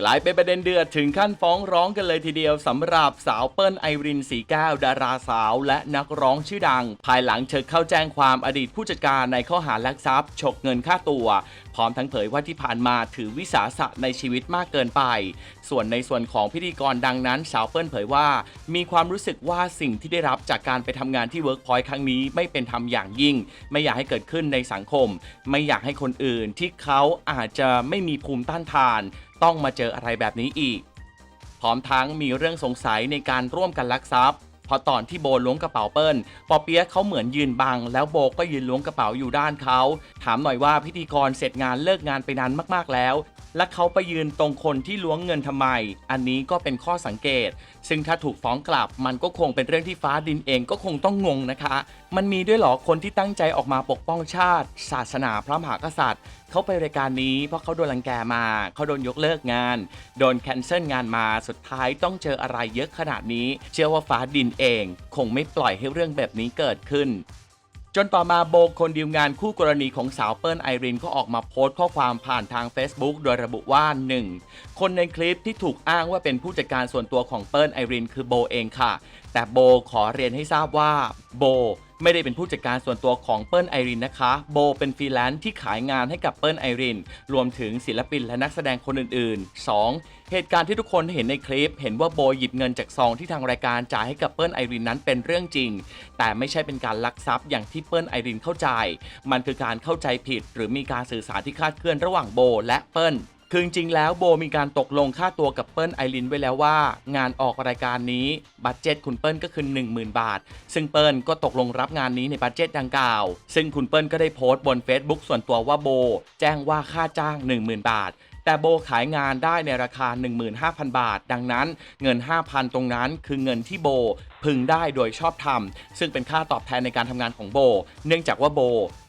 กลายเป็นประเด็นเดือดถึงขั้นฟ้องร้องกันเลยทีเดียวสำหรับสาวเปิ้ลไอรินสีแก้วดาราสาว และนักร้องชื่อดัง ภายหลังเธอเข้าแจ้งความอดีตผู้จัดการในข้อหาลักทรัพย์ฉกเงินค่าตัว พร้อมทั้งเผยว่าที่ผ่านมาถือวิสาสะในชีวิตมากเกินไป ส่วนในส่วนของพิธีกรดังนั้น สาวเปิ้ลเผยว่า มีความรู้สึกว่าสิ่งที่ได้รับจากการไปทำงานที่เวิร์กพอยต์ครั้งนี้ไม่เป็นธรรมอย่างยิ่ง ไม่อยากให้เกิดขึ้นในสังคม ไม่อยากให้คนอื่นที่เขาอาจจะไม่มีภูมิต้านทาน ต้องมาเจออะไรแบบนี้อีก พร้อมทั้งมีเรื่องสงสัยในการร่วมกันลักทรัพย์ พราะตอนที่โบล้วงกระเป๋าเปิ้ลปอเปี๊ยะเขาเหมือนยืนบัง แล้วโบก็ยืนล้วงกระเป๋าอยู่ด้านเขาถามหน่อยว่าพิธีกรเสร็จงานเลิกงานไปนานมากๆแล้ว และเขาไปยืนตรงคนที่ล้วงเงินทำไม อันนี้ก็เป็นข้อสังเกต ซึ่งถ้าถูกฟ้องกลับมันก็คงเป็นเรื่องที่ฟ้าดินเองก็คงต้องงงนะคะ มันมีด้วยหรอคนที่ตั้งใจออกมาปกป้องชาติ ศาสนาพระมหากษัตริย์เขาไปรายการนี้เพราะเขาโดนรังแกมาเขาโดนยกเลิกงาน โดนแคนเซิลงานมาสุดท้ายต้องเจออะไรเยอะขนาดนี้ เชื่อว่าฟ้าดินเอง คงไม่ปล่อยให้เรื่องแบบนี้เกิดขึ้น จนต่อมาโบคนดีลงานคู่กรณีของสาวเปิ้ลไอรินก็ออกมาโพสต์ข้อความผ่านทาง Facebook โดยระบุว่า 1. คนในคลิปที่ถูกอ้างว่าเป็นผู้จัดการส่วนตัวของเปิ้ลไอรินคือโบเองค่ะ แต่โบขอเรียนให้ทราบว่าโบ ไม่ได้เป็นผู้จัดการส่วนตัวของเปิ้ลไอรินนะคะ โบเป็นฟรีแลนซ์ที่ขายงานให้กับเปิ้ลไอริน รวมถึงศิลปินและนักแสดงคนอื่นๆ 2. เหตุการณ์ที่ทุกคนเห็นในคลิป เห็นว่าโบหยิบเงินจากซองที่ทางรายการจ่ายให้กับเปิ้ลไอรินนั้นเป็นเรื่องจริง แต่ไม่ใช่เป็นการลักทรัพย์อย่างที่เปิ้ลไอรินเข้าใจ มันคือการเข้าใจผิด หรือมีการสื่อสารที่คลาดเคลื่อนระหว่างโบและเปิ้ล คือจริงๆแล้วโบมีการตกลงค่าตัวกับเปิ้ลไอรินไว้แล้วว่า งานออกรายการนี้บัตเจ็ตคุณเปิ้ลก็คือ 10,000 บาท ซึ่งเปิ้ลก็ตกลงรับงานนี้ในบัตเจ็ตดังกล่าว ซึ่งคุณเปิ้ลก็ได้โพสต์บน Facebook ส่วนตัวว่าโบ แจ้งว่าค่าจ้าง 10,000 บาทแต่โบขายงานได้ในราคา 15,000 บาท ดังนั้นเงิน 5,000 ตรงนั้นคือเงินที่โบ พึงได้โดยชอบธรรม ซึ่งเป็นค่าตอบแทนในการทำงานของโบ เนื่องจากว่าโบ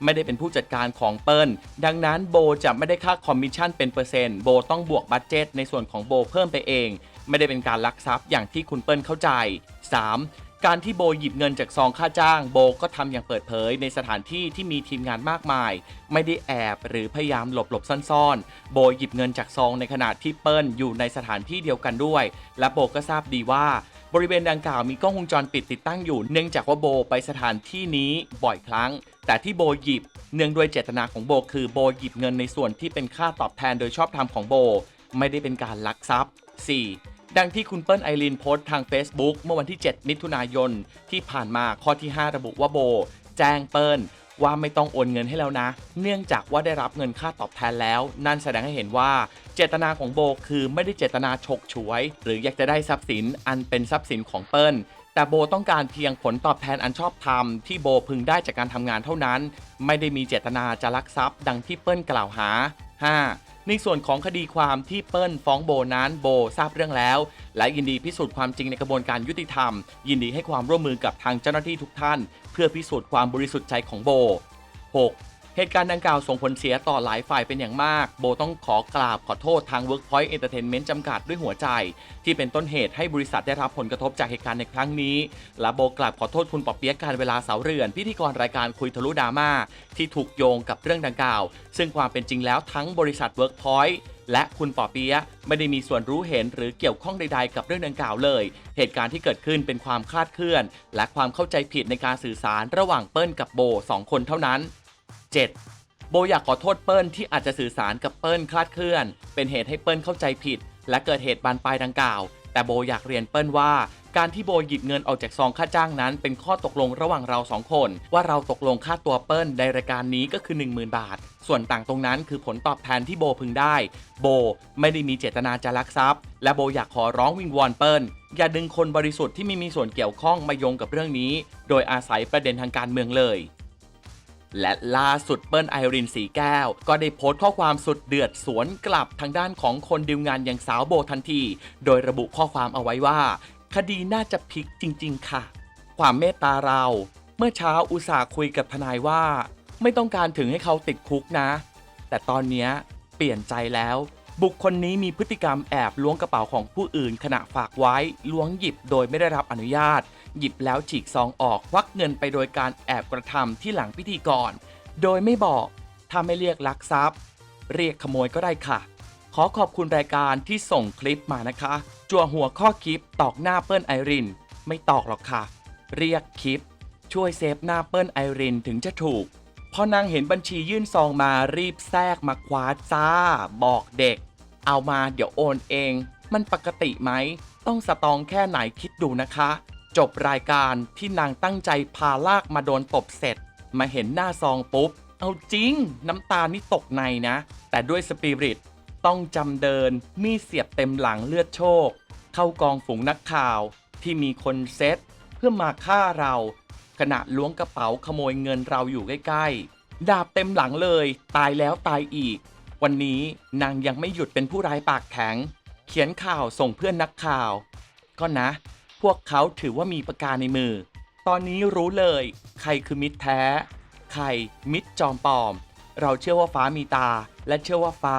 ไม่ได้เป็นผู้จัดการของเปิ้ล ดังนั้นโบจะไม่ได้ค่าคอมมิชชั่นเป็นเปอร์เซ็นต์ โบต้องบวกบัตเจตในส่วนของโบเพิ่มไปเอง ไม่ได้เป็นการลักทรัพย์อย่างที่คุณเปิ้ลเข้าใจ 3. การที่โบหยิบเงินจากซองค่าจ้างโบก็ทำอย่างเปิดเผยในสถานที่ที่มีทีมงานมากมาย ไม่ได้แอบหรือพยายามหลบหลบซ่อนๆ โบหยิบเงินจากซองในขณะที่เปิ้ลอยู่ในสถานที่เดียวกันด้วย และโบก็ทราบดีว่า บริเวณดังกล่าวมีกล้องวงจรปิดติดตั้งอยู่ เนื่องจากว่าโบไปสถานที่นี้บ่อยครั้ง แต่ที่โบหยิบ เนื่องด้วยเจตนาของโบคือโบหยิบเงินในส่วนที่เป็นค่าตอบแทนโดยชอบธรรมของโบ ไม่ได้เป็นการลักทรัพย์ 4. ดังที่คุณเปิ้ลไอรีนโพสต์ทาง Facebook เมื่อวันที่ 7 มิถุนายน ที่ผ่านมาข้อที่ 5 ระบุว่าโบ แจ้งเปิ้ล ว่าไม่ต้องโอนเงินให้แล้วนะ เนื่องจากว่าได้รับเงินค่าตอบแทนแล้ว นั่นแสดงให้เห็นว่า เจตนาของโบคือไม่ได้เจตนาฉกฉวย หรืออยากจะได้ทรัพย์สินอันเป็นทรัพย์สินของเปิ้ลแต่โบต้องการเพียงผลตอบแทนอันชอบธรรมที่โบพึงได้จากการทำงานเท่านั้น ไม่ได้มีเจตนาจะลักทรัพย์ดังที่เปิ้ลกล่าวหา 5. ในส่วนของคดีความที่เปิ้ลฟ้องโบนั้นโบทราบเรื่องแล้ว และยินดีพิสูจน์ความจริงในกระบวนการยุติธรรม ยินดีให้ความร่วมมือกับทางเจ้าหน้าที่ทุกท่าน เพื่อพิสูจน์ความบริสุทธิ์ใจของโบ 6. เหตุการณ์ดังกล่าวส่งผลเสียต่อหลายฝ่ายเป็นอย่างมาก โบต้องขอกราบขอโทษทาง Workpoint Entertainment จำกัดด้วยหัวใจ ที่เป็นต้นเหตุให้บริษัทได้รับผลกระทบจากเหตุการณ์ในครั้งนี้ และโบกราบขอโทษคุณปอเปี๊ยกการเวลาเสาเรือน พิธีกรรายการคุยทะลุดราม่าที่ถูกโยงกับเรื่องดังกล่าว ซึ่งความเป็นจริงแล้วทั้งบริษัท Workpoint และคุณปอเปี๊ยะไม่ได้มีส่วนรู้เห็นหรือเกี่ยวข้องใดๆ กับเรื่องดังกล่าวเลย เหตุการณ์ที่เกิดขึ้นเป็นความคลาดเคลื่อน และความเข้าใจผิดในการสื่อสารระหว่างเปิ้ลกับโบสองคนเท่านั้น 7. โบอยากขอโทษเปิ้ลที่อาจจะสื่อสารกับเปิ้ลคลาดเคลื่อน เป็นเหตุให้เปิ้ลเข้าใจผิด และเกิดเหตุบานปลายดังกล่าว แต่โบอยากเรียนเปิ้ลว่า การที่โบหยิบเงินออกจากซองค่าจ้างนั้น เป็นข้อตกลงระหว่างเราสองคน ว่าเราตกลงค่าตัวเปิ้ลในรายการนี้ก็คือ 10,000 บาท ส่วนต่างตรงนั้นคือผลตอบแทนที่โบพึงได้ โบไม่ได้มีเจตนาจะลักทรัพย์ และโบอยากขอร้องวิงวอนเปิ้ลอย่าดึงคนบริสุทธิ์ที่ไม่มีส่วนเกี่ยวข้องมาโยงกับเรื่องนี้ โดยอาศัยประเด็นทางการเมืองเลย และล่าสุดเปิ้ลไอรินสีแก้ว ก็ได้โพสต์ข้อความสุดเดือดสวนกลับทางด้านของคนดีลงานอย่างสาวโบทันที โดยระบุข้อความเอาไว้ว่า คดีน่าจะพลิกจริง ๆ ค่ะ ความเมตตาเรา เมื่อเช้าอุตส่าห์คุยกับทนายว่า ไม่ต้องการถึงให้เขาติดคุกนะ แต่ตอนนี้เปลี่ยนใจแล้ว บุคคลนี้มีพฤติกรรมแอบล้วงกระเป๋าของผู้อื่นขณะฝากไว้ล้วงหยิบโดยไม่ได้รับอนุญาต หยิบแล้วฉีกซองออกควักเงินไปโดยการแอบกระทำที่หลังพิธีกร โดยไม่บอก ถ้าไม่เรียกลักทรัพย์ เรียกขโมยก็ได้ค่ะ ขอขอบคุณรายการที่ส่งคลิปมานะคะ จั่วหัวข้อคลิปตอกหน้าเปิ้ลไอริน ไม่ตอกหรอกค่ะ เรียกคลิป ช่วยเซฟหน้าเปิ้ลไอรินถึงจะถูกพอนางเห็นบัญชียื่นซองมารีบแทรกมาคว้าจ้า บอกเด็ก เอามาเดี๋ยวโอนเอง มันปกติไหม ต้องสตองแค่ไหนคิดดูนะคะ จบรายการที่นางตั้งใจพาลากมาโดนตบเสร็จ มาเห็นหน้าซองปุ๊บ เอาจริง น้ำตานี่ตกในนะ แต่ด้วยสปิริตต้องจำเดินมีเสียบเต็มหลังเลือดโชค เข้ากองฝูงนักข่าวที่มีคนเซตเพื่อมาฆ่าเรา ขณะล้วงกระเป๋าขโมยเงินเราอยู่ใกล้ๆ ดาบเต็มหลังเลย ตายแล้วตายอีก วันนี้นางยังไม่หยุดเป็นผู้ร้ายปากแข็ง เขียนข่าวส่งเพื่อนนักข่าว ก็นะ พวกเขาถือว่ามีประกาในมือ ตอนนี้รู้เลย ใครคือมิตรแท้ ใครมิตรจอมปลอม เราเชื่อว่าฟ้ามีตา และเชื่อว่าฟ้า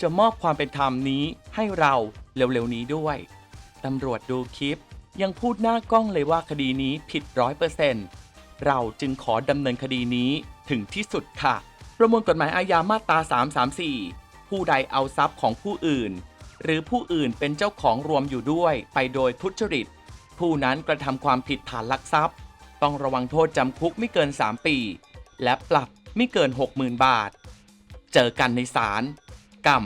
จะมอบความเป็นธรรมนี้ให้เราเร็วๆนี้ด้วยตำรวจดูคลิป ยังพูดหน้ากล้องเลยว่าคดีนี้ผิดร้อยเปอร์เซ็นต์เราจึงขอดำเนินคดีนี้ถึงที่สุดค่ะ ประมวลกฎหมายอาญามาตรา 334 ผู้ใดเอาทรัพย์ของผู้อื่น หรือผู้อื่นเป็นเจ้าของรวมอยู่ด้วยไปโดยทุจริต ผู้นั้นกระทำความผิดฐานลักทรัพย์ ต้องระวังโทษจำคุกไม่เกิน 3 ปี และปรับไม่เกิน 60,000 บาท เจอกันในศาลกรรม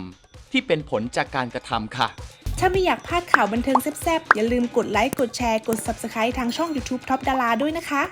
ที่เป็นผลจากการกระทำค่ะ ถ้าไม่อยากพลาดข่าวบันเทิงแซ่บๆ อย่าลืมกดไลค์ กดแชร์ กด Subscribe ทางช่อง YouTube Top ดาราด้วยนะคะ